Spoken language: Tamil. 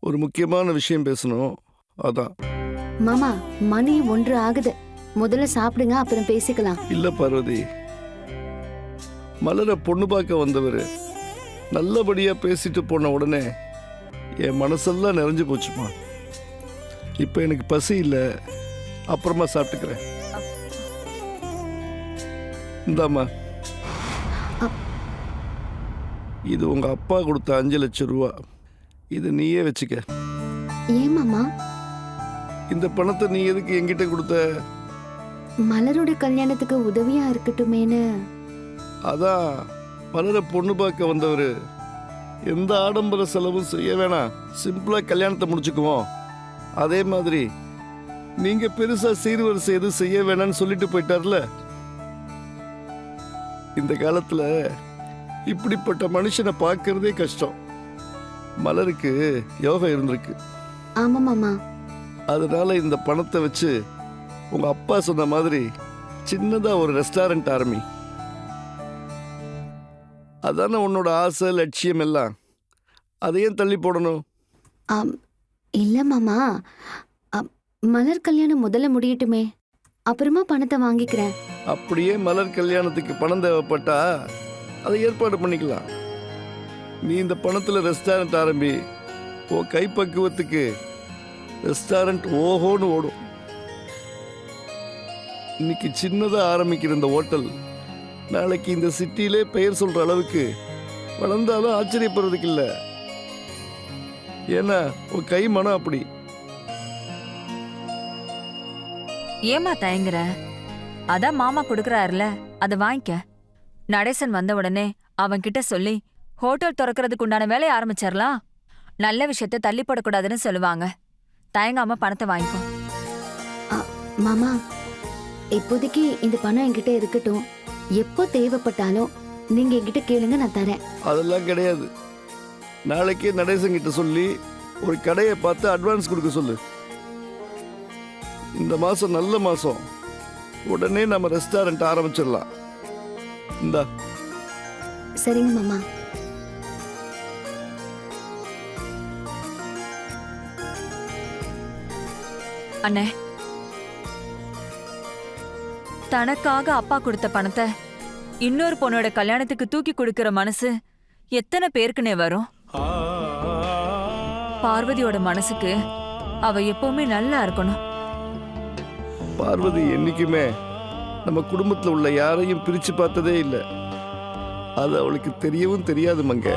ஒரு முக்கியமான விஷயம் பேசணும். அதான். மாமா மணி ஒன்று ஆகுது. முதல்ல சாப்பிடுங்க அப்புறம் பேசிக்கலாம். இல்ல பார்வதி. மலரை பொண்ணு பார்க்க வந்தவர். நல்லபடியா பேசிட்டு போன உடனே என் மனசெல்லாம் நிறைஞ்சு போச்சுமா. இப்போ எனக்கு பசி இல்லை. அப்புறமா சாப்பிட்டுக்கிறேன். இந்தாம்மா. இது உங்க அப்பா கொடுத்த அஞ்சு லட்சம் ரூபா. இது நீயே வச்சுக்க. ஏன் மாமா? இந்த பணத்தை நீ எதுக்கு என்கிட்ட கொடுத்த? மலரோட கல்யாணத்துக்கு உதவியா இருக்கட்டுமேனு. அதான் மலரை பொண்ணு பார்க்க வந்தவர். எந்த ஆடம்பர செலவும் செய்ய வேணாம். சிம்பிளா கல்யாணத்தை முடிச்சுக்குவோம். அதே மாதிரி நீங்க பெருசா சீர்வரிசை எதுவும் செய்ய வேணாம்னு சொல்லிட்டு போயிட்டார்ல? இந்த காலத்துல இப்படிப்பட்ட மனுஷனை பார்க்கறதே கஷ்டம். மலருக்கு யோகம் இருந்திருக்கு. ஆமா மாமா. அதனால இந்த பணத்தை வச்சு உங்க அப்பா சொன்ன மாதிரி சின்னதா ஒரு ரெஸ்டாரண்ட் ஆரம்பி. அதானே உன்னோட ஆசை லட்சியம் எல்லாம். அதையும் தள்ளி போடணும்? ஆம், இல்ல மாமா. மலர் கல்யாணம் முதல்ல முடியட்டுமே. அப்புறமா பணத்தை வாங்கிக்கிறேன். அப்படியே மலர் கல்யாணத்துக்கு பணம் தேவைப்பட்டா அதை ஏற்பாடு பண்ணிக்கலாம். நீ இந்த பணத்துல ரெஸ்டாரண்ட் ஆரம்பி உன் கைப்பக்குவத்துக்கு ரெஸ்டாரண்ட் ஓஹோன்னு ஓடும். இன்னைக்கு சின்னதா ஆரம்பிக்கிற இந்த ஹோட்டல் நாளைக்கு இந்த சிட்டியிலே பெயர் சொல்ற அளவுக்கு வளர்ந்தாலும் ஆச்சரியப்படுறதுக்கு இல்லை. ஏன்னா உன் கை மனம் அப்படி. ஏமா தயங்குற? அதான் மாமா கொடுக்கறாருல அதை வாங்கிக்க. நடேசன் வந்த உடனே அவன் கிட்ட சொல்லி ஹோட்டல் திறக்கறதுக்கு உண்டான வேலையை ஆரம்பிச்சிடலாம் நல்ல விஷயத்த தள்ளி போடக்கூடாதுன்னு சொல்லுவாங்க. தயங்காம பணத்தை வாங்கிக்கோ. மாமா இப்போதைக்கு இந்த பணம் என்கிட்ட இருக்கட்டும். எப்போ தேவைப்பட்டாலும் நீங்க என்கிட்ட கேளுங்க நான் தரேன். அதெல்லாம் கிடையாது. நாளைக்கே நடேசன் கிட்ட சொல்லி ஒரு கடையை பார்த்து அட்வான்ஸ் கொடுக்க சொல்லு. இந்த மாசம் நல்ல மாசம். உடனே நம்ம ரெஸ்டாரண்ட் ஆரம்பிச்சிடலாம் இந்தா. சரிங்க மாமா. அண்ணே. தனக்காக அப்பா கொடுத்த பணத்தை இன்னொரு பொண்ணோட கல்யாணத்துக்கு தூக்கி கொடுக்கிற மனசு எத்தனை பேருக்குனே வரும். பார்வதியோட மனசுக்கு அவ எப்பவுமே நல்லா இருக்கணும். பார்வதி என்னைக்குமே நம்ம குடும்பத்தில் உள்ள யாரையும் பிரிச்சு பார்த்ததே இல்லை. அது அவளுக்கு தெரியவும் தெரியாது மங்க.